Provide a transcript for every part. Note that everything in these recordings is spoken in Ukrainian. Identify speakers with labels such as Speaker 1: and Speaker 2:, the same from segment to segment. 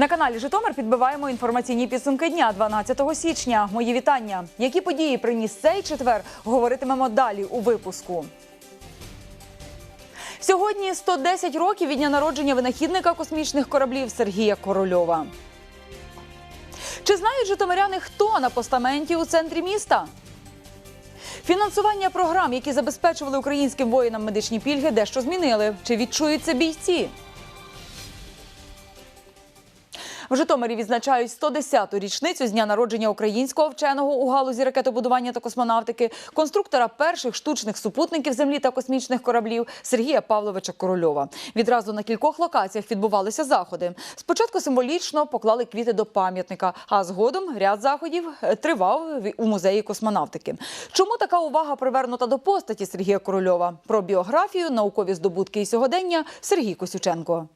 Speaker 1: На каналі Житомир підбиваємо інформаційні підсумки дня 12 січня. Мої вітання. Які події приніс цей четвер? Говоритимемо далі у випуску. Сьогодні 110 років від дня народження винахідника космічних кораблів Сергія Корольова. Чи знають житомиряни, хто на постаменті у центрі міста? Фінансування програм, які забезпечували українським воїнам медичні пільги, дещо змінили. Чи відчуються бійці? В Житомирі відзначають 110-ту річницю з дня народження українського вченого у галузі ракетобудування та космонавтики, конструктора перших штучних супутників землі та космічних кораблів Сергія Павловича Корольова. Відразу на кількох локаціях відбувалися заходи. Спочатку символічно поклали квіти до пам'ятника, а згодом ряд заходів е, тривав у музеї космонавтики. Чому така увага привернута до постаті Сергія Корольова? Про біографію, наукові здобутки і сьогодення Сергій Косюченко.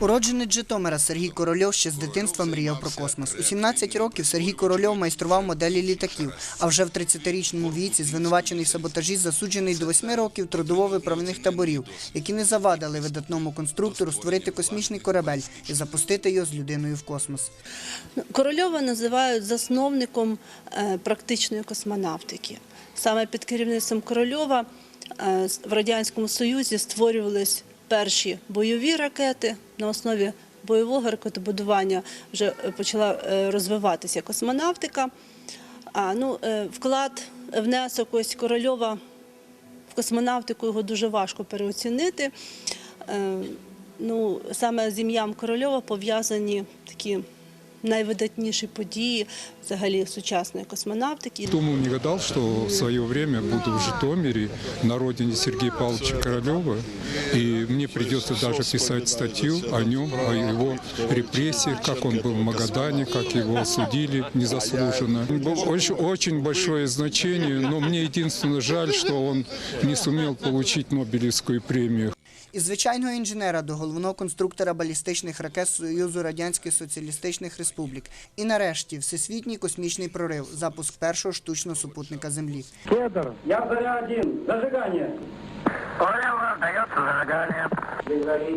Speaker 2: Уродженець Житомира Сергій Корольов ще з дитинства мріяв про космос. У 17 років Сергій Корольов майстрував моделі літаків, а вже в 30-річному віці, звинувачений в саботажі, засуджений до 8 років трудово-виправних таборів, які не завадили видатному конструктору створити космічний корабель і запустити його з людиною в космос.
Speaker 3: Корольова називають засновником е, практичної космонавтики. Саме під керівництвом Корольова е, в Радянському Союзі створювались перші бойові ракети на основі бойового ракетобудування вже е, почала е, розвиватися космонавтика. А ну, е, вклад, внесок ось Корольова в космонавтику його дуже важко переоцінити. Ну, саме з ім'ям Корольова пов'язані такі найвидатніші події взагалі сучасної космонавтики.
Speaker 4: Думал, не гадал, что в свое время буду в Житомире, на родине Сергея Павловича Королева, и мне придется даже писать статью о нем, о его репрессиях, как он был в Магадане, как его осудили незаслуженно. Было очень, очень большое значение, но мне единственное жаль, что он не сумел получить Нобелевскую премию.
Speaker 2: Із звичайного інженера до головного конструктора балістичних ракет Союзу Радянських Соціалістичних Республік. І нарешті всесвітній космічний прорив, запуск першого штучного супутника Землі.
Speaker 5: Федор, я заря один. Зажигание.
Speaker 6: Понял, дается зажигание.
Speaker 5: Желаю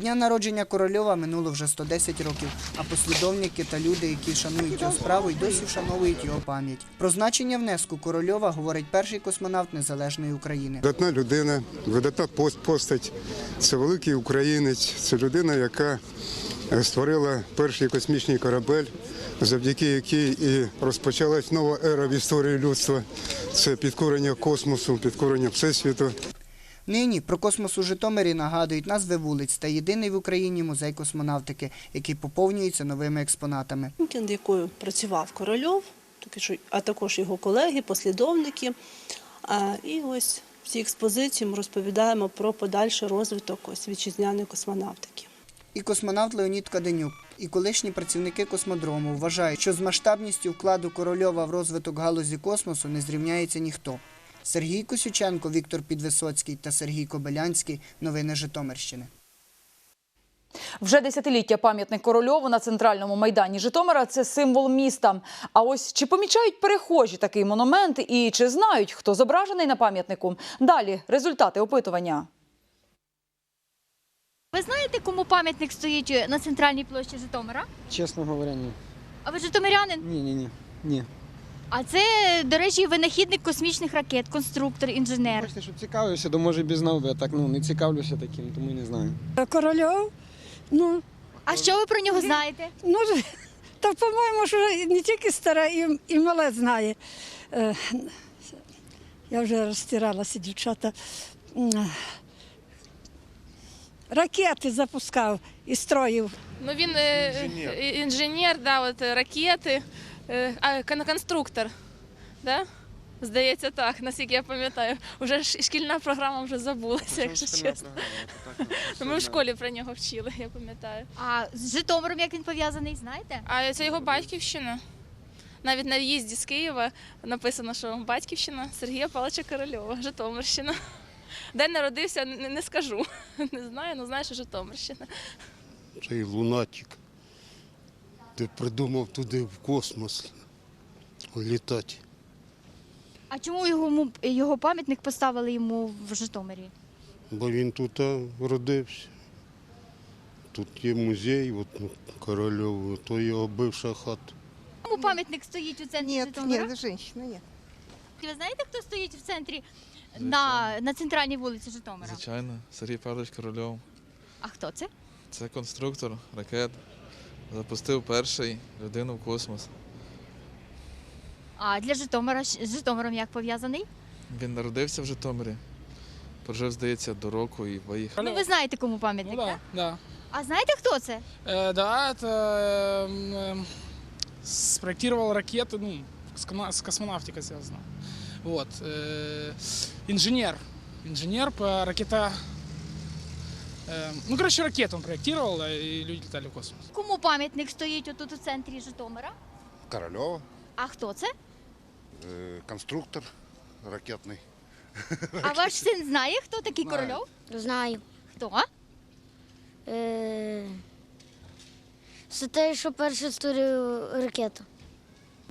Speaker 2: дня народження Корольова минуло вже 110 років, а послідовники та люди, які шанують його справу, й досі вшановують його пам'ять. Про значення внеску Корольова говорить перший космонавт незалежної України.
Speaker 7: Видатна людина, видатна постать. Це великий українець, це людина, яка е, створила перший космічний корабель, завдяки якій і розпочалась нова ера в історії людства. Це підкорення космосу, підкорення всесвіту.
Speaker 2: Нині про космос у Житомирі нагадують назви вулиць та єдиний в Україні музей космонавтики, який поповнюється новими експонатами.
Speaker 3: над якою працював Корольов, а також його колеги, послідовники. І ось в цій експозиції ми розповідаємо про подальший розвиток ось вітчизняної космонавтики.
Speaker 2: І космонавт Леонід Каденюк, і колишні працівники космодрому вважають, що з масштабністю вкладу Корольова в розвиток галузі космосу не зрівняється ніхто. Сергій Косюченко, Віктор Підвисоцький та Сергій Кобилянський. Новини Житомирщини.
Speaker 1: Вже десятиліття пам'ятник Корольову на центральному майдані Житомира це символ міста. А ось чи помічають перехожі такий монумент і чи знають, хто зображений на пам'ятнику? Далі результати опитування.
Speaker 8: Ви знаєте, кому пам'ятник стоїть на центральній площі Житомира?
Speaker 9: Чесно говоря, ні.
Speaker 8: А ви житомирянин?
Speaker 9: Ні, ні, ні. Ні.
Speaker 8: А це, до речі, винахідник космічних ракет, конструктор, інженер.
Speaker 9: Бачите, щоб цікавився, то може без знав би, а так ну не цікавлюся таким, тому й не знаю.
Speaker 10: Корольов. Ну,
Speaker 8: А що ви про нього знаєте?
Speaker 10: ну та по-моєму, що не тільки стара, і, і мале знає. Е, я вже розтиралася, дівчата. М, Ракети запускав і строїв.
Speaker 11: Ну він інженер, інженер да, от, е, ракети, е, а, кон- конструктор. Да? Здається, так, наскільки я пам'ятаю. Уже шкільна програма вже забулася, якщо чесно. Ми в школі про нього вчили, я пам'ятаю.
Speaker 8: А з Житомиром як він пов'язаний, знаєте?
Speaker 11: А це його батьківщина. Навіть на в'їзді з Києва написано, що батьківщина Сергія Павловича Корольова, Житомирщина. Де народився, не, не скажу. Не знаю, але знаю, що Житомирщина.
Speaker 12: Цей лунатик, де придумав туди в космос літати.
Speaker 8: А чому його, його пам'ятник поставили йому в Житомирі?
Speaker 12: Бо він тут родився. Тут є музей, от, ну, Корольову, то його бивша хата.
Speaker 8: Чому пам'ятник стоїть у центрі Житомира?
Speaker 10: Нет, женщина, нет.
Speaker 8: Ви знаєте, хто стоїть в центрі на, на центральній вулиці Житомира?
Speaker 13: Звичайно, Сергій Павлович Корольов.
Speaker 8: А хто це?
Speaker 13: Це конструктор ракет. Запустив перший людину в космос.
Speaker 8: А для Житомира з Житомиром як пов'язаний?
Speaker 13: Він народився в Житомирі, прожив, здається, до року і поїхав.
Speaker 8: Ну ви знаєте, кому пам'ятник,
Speaker 10: Ну
Speaker 8: так?
Speaker 10: да, да.
Speaker 8: А знаєте, хто це?
Speaker 10: Э, да, это эм, эм, спроектировал ракеты, ну, с, кома- с космонавтикой связано. Вот. э, инженер. Инженер по ракета... э, ну, короче, ракету он проектировал, э, и люди летали в космос.
Speaker 8: Кому пам'ятник стоїть отут у центрі Житомира?
Speaker 12: Корольова,
Speaker 8: А хто це?
Speaker 12: конструктор ракетний.
Speaker 8: А ваш син знає, хто такий
Speaker 12: Знаю.
Speaker 8: Корольов?
Speaker 14: Знаю.
Speaker 8: Хто?
Speaker 14: Е... Це те, що перше створив ракету.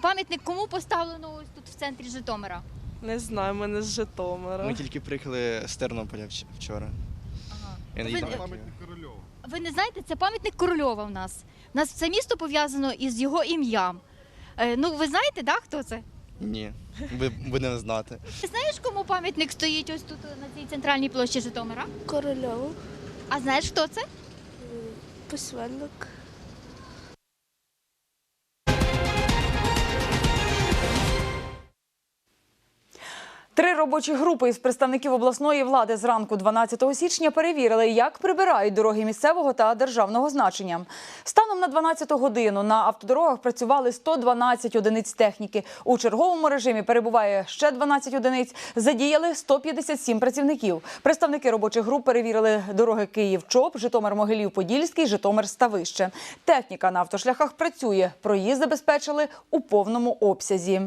Speaker 8: Пам'ятник кому поставлено ось тут в центрі Житомира?
Speaker 11: Не знаю, мене з Житомира.
Speaker 9: Ми тільки приїхали з Тернополя вч- вчора.
Speaker 8: Ага.
Speaker 9: Я не
Speaker 8: Ви-
Speaker 9: їздив.
Speaker 8: Ви не знаєте, це пам'ятник Корольова в нас. У нас це місто пов'язано із його ім'ям. Е, ну, ви знаєте, да, хто це?
Speaker 9: Ні, ви не знаєте.
Speaker 8: Ти знаєш, кому пам'ятник стоїть ось тут на цій центральній площі Житомира?
Speaker 14: Корольову,
Speaker 8: А знаєш, хто це?
Speaker 14: письменник.
Speaker 1: Робочі групи із представників обласної влади зранку 12 січня перевірили, як прибирають дороги місцевого та державного значення. Станом на 12 годину на автодорогах працювали 112 одиниць техніки. У черговому режимі перебуває ще 12 одиниць. Задіяли 157 працівників. Представники робочих груп перевірили дороги Київ-Чоп, Житомир-Могилів-Подільський, Житомир-Ставище. Техніка на автошляхах працює. Проїзд забезпечили у повному обсязі.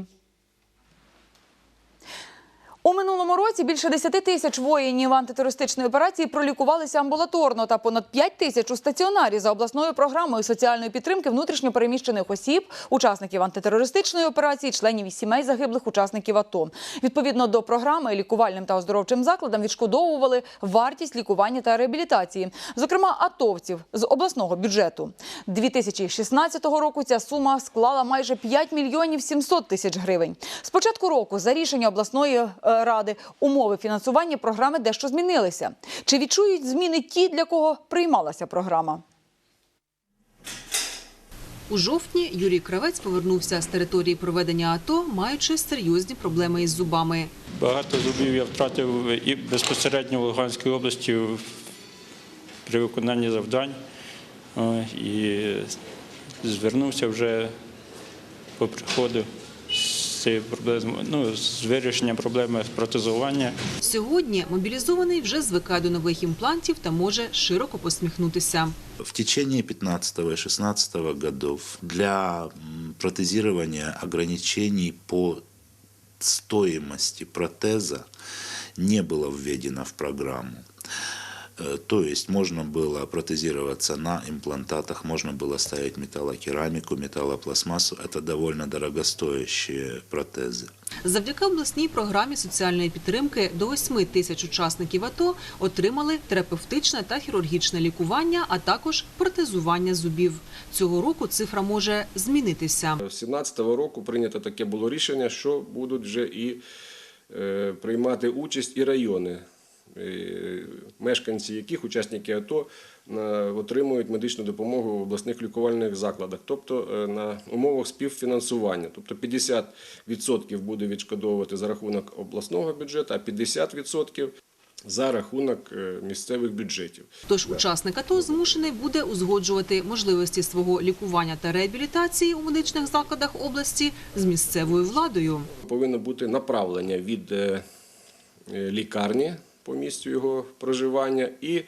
Speaker 1: У минулому році більше 10 тисяч воїнів антитерористичної операції пролікувалися амбулаторно та понад 5 тисяч у стаціонарі за обласною програмою соціальної підтримки внутрішньопереміщених осіб, учасників антитерористичної операції, членів і сімей загиблих учасників АТО. Відповідно до програми лікувальним та оздоровчим закладам відшкодовували вартість лікування та реабілітації, зокрема атовців з обласного бюджету. 2016 року ця сума склала майже 5 мільйонів 700 тисяч гривень. З року за рішення обласної е, ради умови фінансування програми дещо змінилися. Чи відчують зміни ті, для кого приймалася програма?
Speaker 15: У жовтні Юрій Кравець повернувся з території проведення АТО, маючи серйозні проблеми із зубами.
Speaker 5: Багато зубів я втратив і безпосередньо в Луганській області при виконанні завдань. І звернувся вже по приходу цією проблемою, ну, з вирішенням проблеми протезування.
Speaker 15: Сьогодні мобілізований вже звикає до нових імплантів та може широко посміхнутися.
Speaker 16: В течение 15 и 16 годов для протезирования ограничений по стоимости протеза не было введено в программу. Э, То есть можно было протезироваться на имплантатах, можно было ставить металлокерамику, металлопластмассу. Это довольно дорогостоящие протезы.
Speaker 15: Завдяки обласній програмі соціальної підтримки до 8 тисяч учасників АТО отримали терапевтичне та хірургічне лікування, а також протезування зубів. Цього року цифра може змінитися.
Speaker 17: З 17-го року прийнято таке було рішення, що будуть вже і е, приймати участь і райони, е, мешканці яких учасники АТО отримують медичну допомогу в обласних лікувальних закладах, тобто е, на умовах співфінансування. Тобто 50% буде відшкодовувати за рахунок обласного бюджету, а 50% за рахунок е, місцевих бюджетів.
Speaker 15: Тож учасник АТО змушений буде узгоджувати можливості свого лікування та реабілітації у медичних закладах області з місцевою владою.
Speaker 17: Повинно бути направлення від е, е, лікарні по місцю його проживання і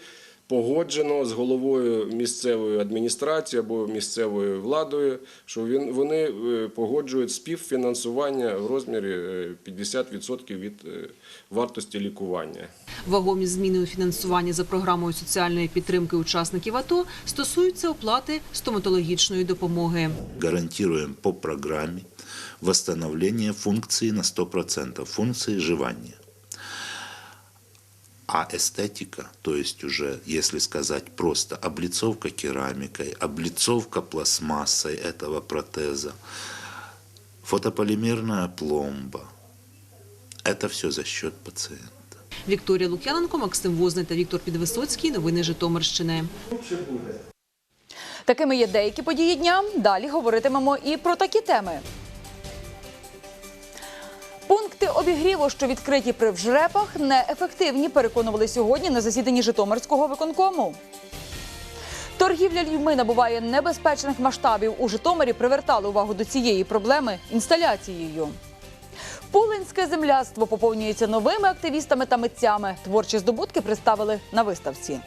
Speaker 17: погоджено з головою місцевої адміністрації або місцевою владою, що він, вони е, погоджують співфінансування в розмірі е, 50% від е, вартості лікування.
Speaker 15: Вагомі зміни у фінансуванні за програмою соціальної підтримки учасників АТО стосуються оплати стоматологічної допомоги.
Speaker 16: Гарантируем по программе восстановление функции на 100%, функции жевания. А эстетика, то есть уже, если сказать просто, облицовка керамикой, облицовка пластмассой этого протеза, фотополимерная пломба, это все за счет пациента.
Speaker 15: Вікторія Лук'яненко, Максим Возний та Віктор Підвисоцький. Новини Житомирщини.
Speaker 1: Такими є деякі події дня. Далі говоритимемо і про такі теми. Обігріву, що відкриті при вжрепах, неефективні, переконували сьогодні на засіданні Житомирського виконкому. Торгівля людьми набуває небезпечних масштабів. У Житомирі привертали увагу до цієї проблеми інсталяцією. Пулинське земляцтво поповнюється новими активістами та митцями. Творчі здобутки представили на виставці.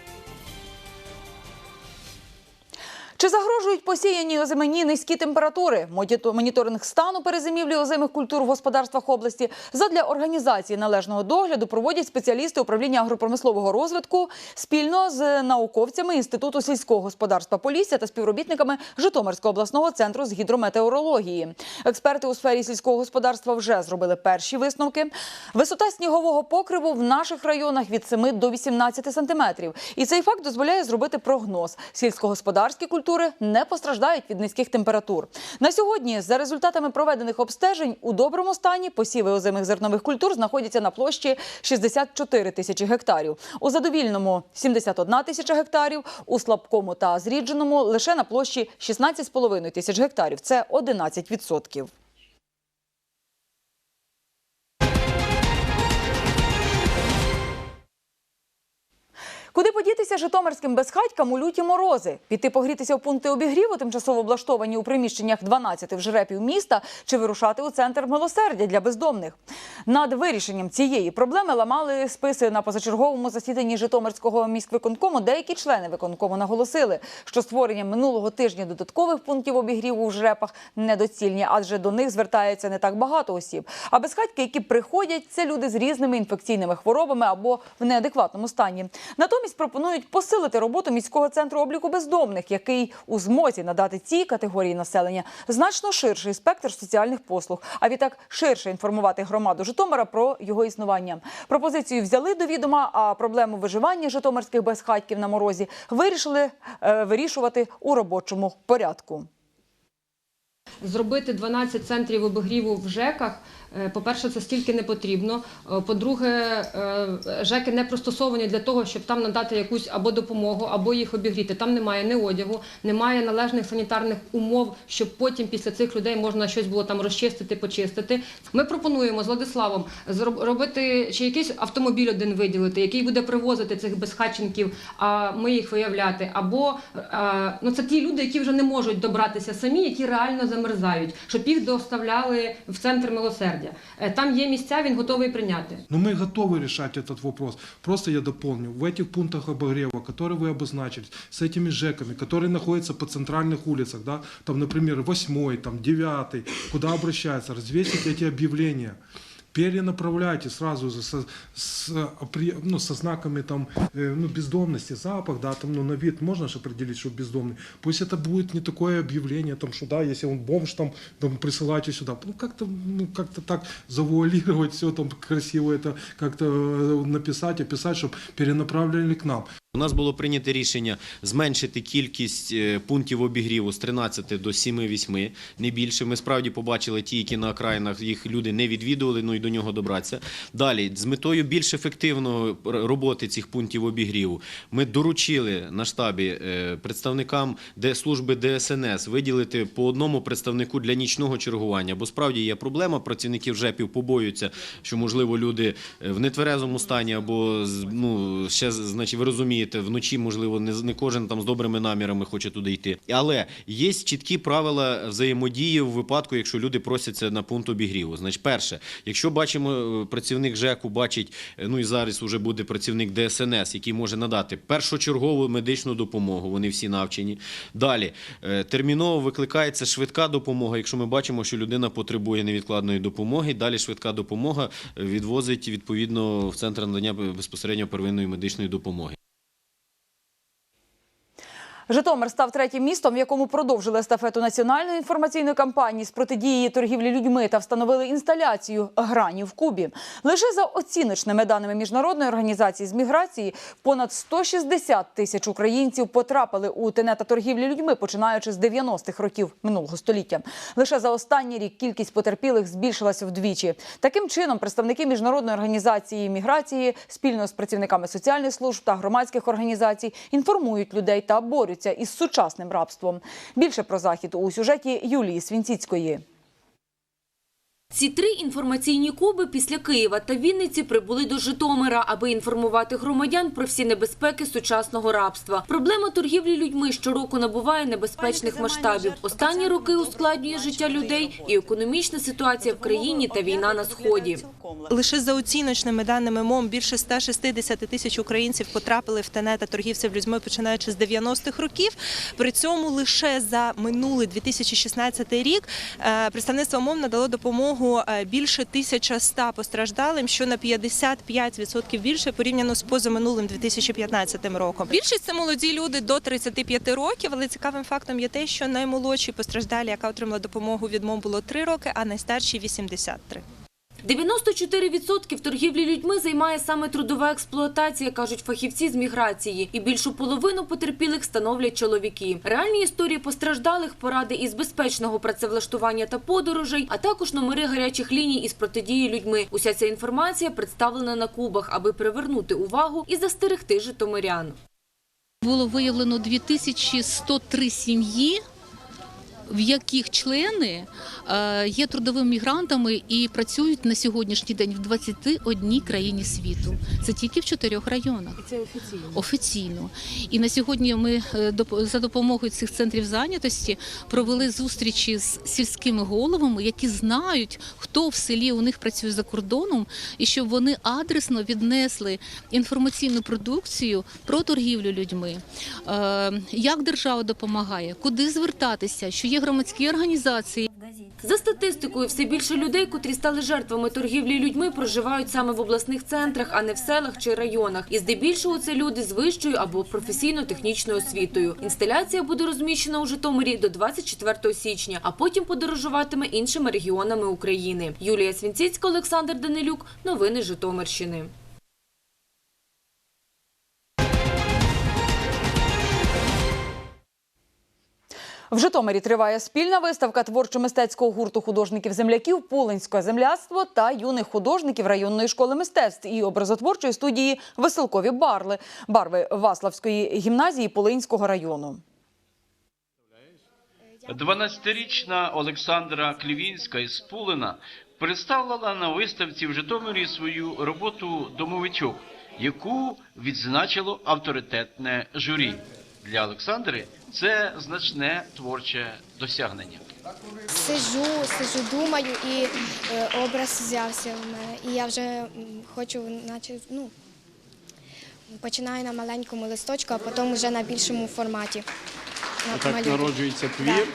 Speaker 1: Чи загрожують посіяній озимені низькі температури? Моніторинг стану перезимівлі озимих культур в господарствах області задля організації належного догляду проводять спеціалісти управління агропромислового розвитку спільно з науковцями Інституту сільського господарства Полісся та співробітниками Житомирського обласного центру з гідрометеорології. Експерти у сфері сільського господарства вже зробили перші висновки. Висота снігового покриву в наших районах від 7 до 18 сантиметрів. І цей факт дозволяє зробити прогноз. Сільськогосподарські культури не постраждають від низьких температур. На сьогодні, за результатами проведених обстежень, у доброму стані посіви озимих зернових культур знаходяться на площі 64 тисячі гектарів. У задовільному 71 тисяча гектарів, у слабкому та зрідженому лише на площі 16,5 тисяч гектарів. Це 11 Куди подітися житомирським безхатькам у люті морози? Піти погрітися в пункти обігріву, тимчасово облаштовані у приміщеннях 12 вжерепів міста, чи вирушати у центр милосердя для бездомних? Над вирішенням цієї проблеми ламали списи на позачерговому засіданні Житомирського міськвиконкому. Деякі члени виконкому наголосили, що створення минулого тижня додаткових пунктів обігріву у жрепах недоцільні, адже до них звертається не так багато осіб. А безхатьки, які приходять, це люди з різними інфекційними хворобами або в неадекватному стані. Натомість пропонують посилити роботу міського центру обліку бездомних, який у змозі надати цій категорії населення значно ширший спектр соціальних послуг. А відтак ширше інформувати громаду Житомира про його існування. Пропозицію взяли до відома, а проблему виживання житомирських безхатьків на морозі вирішили е, вирішувати у робочому порядку.
Speaker 18: Зробити 12 центрів обігріву в ЖЕКах, по-перше, це стільки не потрібно. Е, По-друге, е, ЖЕКи не пристосовані для того, щоб там надати якусь або допомогу, або їх обігріти. Там немає ні одягу, немає належних санітарних умов, щоб потім після цих людей можна щось було там розчистити, почистити. Ми пропонуємо з Владиславом зроб- робити чи якийсь автомобіль один виділити, який буде привозити цих безхатченків, а ми їх виявляти. Або е, ну це ті люди, які вже не можуть добратися самі, які реально замерзають, щоб їх доставляли в центр милосердя Е, Там є місця, він готовий прийняти.
Speaker 19: Но мы готовы решать этот вопрос. Просто я дополню. В этих пунктах обогрева, которые вы обозначили, с этими ЖЭКами, которые находятся по центральных улицах, да, там, например, 8, там, 9, куда обращаются, развесить эти объявления. Перенаправляйте сразу же со, с, опри- ну, со знаками там, э, ну, бездомности, запах, да, там, ну, на вид можно же определить, что бездомный. Пусть это будет не такое объявление, там, что да, если он бомж, там, там присылайте сюда. Ну, как-то, ну, как-то так завуалировать все, там, красиво это как-то э, написать, описать, чтобы перенаправляли к нам.
Speaker 20: У нас було прийнято рішення зменшити кількість е, пунктів обігріву з 13 до 7-8, не більше. Ми справді побачили ті, які на окраїнах їх люди не відвідували, ну і до нього добратися. Далі, з метою більш ефективної роботи цих пунктів обігріву, ми доручили на штабі е, представникам служби ДСНС виділити по одному представнику для нічного чергування, бо справді є проблема. Працівників ЖЕПів побоюються, що можливо люди е, в нетверезому стані або ну ще значить, ви розумієте, вночі можливо не кожен там з добрими намірами хоче туди йти. Але є чіткі правила взаємодії в випадку, якщо люди просяться на пункт обігріву. Значить, перше, якщо бачимо е, працівник ЖЕКу, бачить, е, ну і зараз вже буде працівник ДСНС, який може надати першочергову медичну допомогу. Вони всі навчені. Далі е, терміново викликається швидка допомога. Якщо ми бачимо, що людина потребує невідкладної допомоги, далі швидка допомога відвозить відповідно в центр надання безпосередньо первинної медичної допомоги.
Speaker 1: Житомир став третім містом, в якому продовжили естафету національної інформаційної кампанії з протидії торгівлі людьми та встановили інсталяцію грані в Кубі. Лише за оціночними даними міжнародної організації з міграції, понад 160 тисяч українців потрапили у тенета торгівлі людьми, починаючи з 90-х років минулого століття. Лише за останній рік кількість потерпілих збільшилася вдвічі. Таким чином, представники міжнародної організації міграції спільно з працівниками соціальних служб та громадських організацій інформують людей та борються із сучасним рабством. Більше про захід у сюжеті Юлії Свінціцької.
Speaker 21: Ці три інформаційні куби після Києва та Вінниці прибули до Житомира, аби інформувати громадян про всі небезпеки сучасного рабства. Проблема торгівлі людьми щороку набуває небезпечних масштабів. Останні роки ускладнює життя людей і економічна ситуація в країні та війна на сході.
Speaker 22: Лише за оціночними даними МОМ більше 160 тисяч українців потрапили в тенета торгівців людьми починаючи з 90-х років. При цьому лише за минулий 2016 рік е, представництво МОМ надало допомогу е, більше 1100 постраждалим, що на 55% більше порівняно з позаминулим 2015 роком. Більшість це молоді люди до 35 років, але цікавим фактом є те, що наймолодші постраждалі, яка отримала допомогу від МОМ, було 3 роки, а найстарші 83.
Speaker 21: 94% торгівлі людьми займає саме трудова експлуатація, кажуть фахівці з міграції. І більшу половину потерпілих становлять чоловіки. Реальні історії постраждалих, поради із безпечного працевлаштування та подорожей, а також номери гарячих ліній із протидії людьми. Уся ця інформація представлена на кубах, аби привернути увагу і застерегти житомирян.
Speaker 23: Було виявлено 2103 сім'ї, в яких члени е, є трудовими мігрантами і працюють на сьогоднішній день в 21 країні світу. Це тільки в чотирьох районах.
Speaker 21: І Це офіційно.
Speaker 23: Офіційно. І на сьогодні ми е, за допомогою цих центрів зайнятості провели зустрічі з сільськими головами, які знають, хто в селі у них працює за кордоном, і щоб вони адресно віднесли інформаційну продукцію про торгівлю людьми, Е, як держава допомагає, куди звертатися, що є громадські організації.
Speaker 21: За статистикою, все більше людей, котрі стали жертвами торгівлі людьми, проживають саме в обласних центрах, а не в селах чи районах. І здебільшого це люди з вищою або професійно-технічною освітою. Інсталяція буде розміщена у Житомирі до 24 січня, а потім подорожуватиме іншими регіонами України. Юлія Свінціцька, Олександр Данилюк. Новини Житомирщини.
Speaker 1: В Житомирі триває спільна виставка творчо-мистецького гурту художників-земляків Полинське земляцтво та юних художників районної школи мистецтв і образотворчої студії Веселкові барли барви Ваславської гімназії Полинського району.
Speaker 24: 12-річна Олександра Клівінська із Пулина представила на виставці в Житомирі свою роботу «Домовичок», яку відзначило авторитетне журі. Для Олександри це значне творче досягнення.
Speaker 25: Сижу, сижу, думаю, і е, образ взявся в мене. І я вже хочу, наче, ну, починаю на маленькому листочку, а потім вже на більшому форматі. на-
Speaker 26: Так
Speaker 25: малюю.
Speaker 26: народжується твір.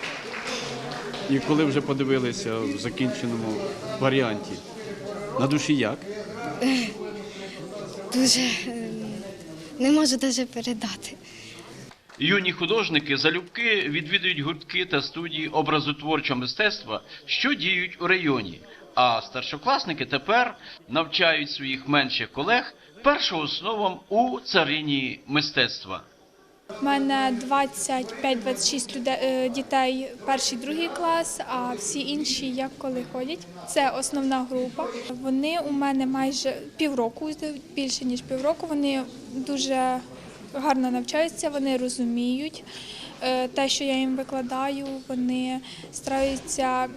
Speaker 26: І коли вже подивилися в закінченому варіанті, на душі як?
Speaker 25: Дуже е, не можу навіть передати.
Speaker 24: Юні художники залюбки відвідують гуртки та студії образотворчого мистецтва, що діють у районі. А старшокласники тепер навчають своїх менших колег першоосновам у царині мистецтва.
Speaker 27: У мене 25-26 людей, е, дітей перший, другий клас, а всі інші як коли ходять. Це основна група. Вони у мене майже півроку, більше ніж півроку. Вони дуже гарно навчаються, вони розуміють е, те, що я їм викладаю. Вони стараються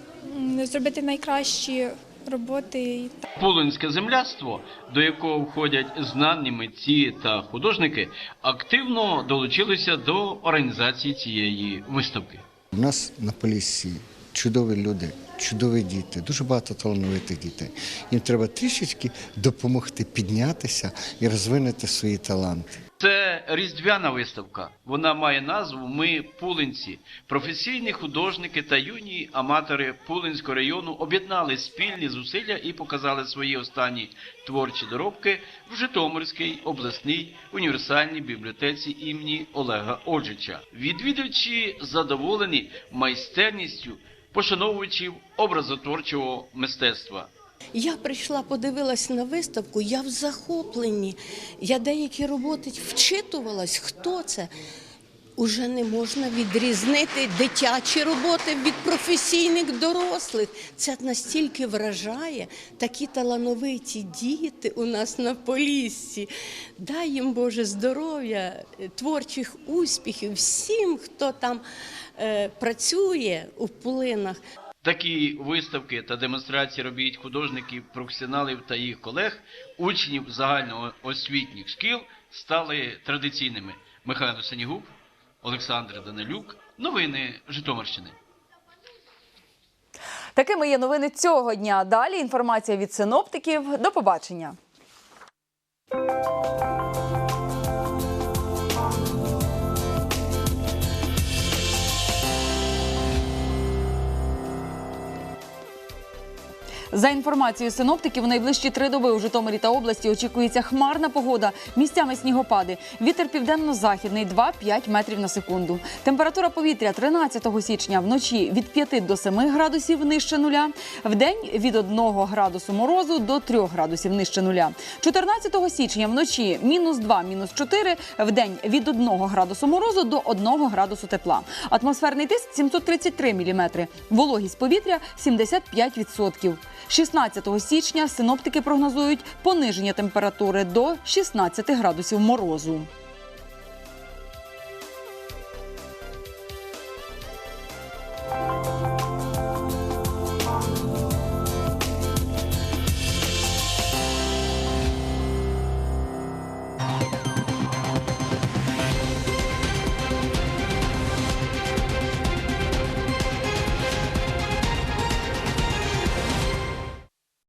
Speaker 27: зробити найкращі роботи.
Speaker 24: Пулинське земляцтво, до якого входять знані митці та художники, активно долучилися до організації цієї виставки.
Speaker 28: У нас на Поліссі чудові люди, чудові діти, дуже багато талановитих дітей. Їм треба трішечки допомогти піднятися і розвинути свої таланти.
Speaker 24: Це різдвяна виставка. Вона має назву Ми Пулинці. Професійні художники та юні аматори Пулинського району об'єднали спільні зусилля і показали свої останні творчі доробки в Житомирській обласній універсальній бібліотеці імені Олега Оджича. Відвідувачі задоволені майстерністю пошановувачів образотворчого мистецтва.
Speaker 29: Я прийшла, подивилась на виставку, я в захопленні. Я деякі роботи вчитувалась, хто це. Уже не можна відрізнити дитячі роботи від професійних дорослих. Це настільки вражає такі талановиті діти у нас на Поліссі. Дай їм Боже здоров'я, творчих успіхів всім, хто там е, працює у пулинах.
Speaker 24: Такі виставки та демонстрації робіт художників, професіоналів та їх колег, учнів загальноосвітніх шкіл стали традиційними. Михайло Сенігуб, Олександр Данилюк. Новини Житомирщини.
Speaker 1: Такими є новини цього дня. Далі інформація від синоптиків. До побачення. За інформацією синоптиків, найближчі три доби у Житомирі та області очікується хмарна погода, місцями снігопади. Вітер південно-західний 2-5 метрів на секунду. Температура повітря 13 січня вночі від 5 до 7 градусів нижче нуля. Вдень від 1 градусу морозу до 3 градусів нижче нуля. 14 січня вночі мінус 2, мінус 4, вдень від 1 градусу морозу до 1 градусу тепла. Атмосферний тиск 733 міліметри. Вологість повітря 75%. 16 січня синоптики прогнозують пониження температури до 16 градусів морозу.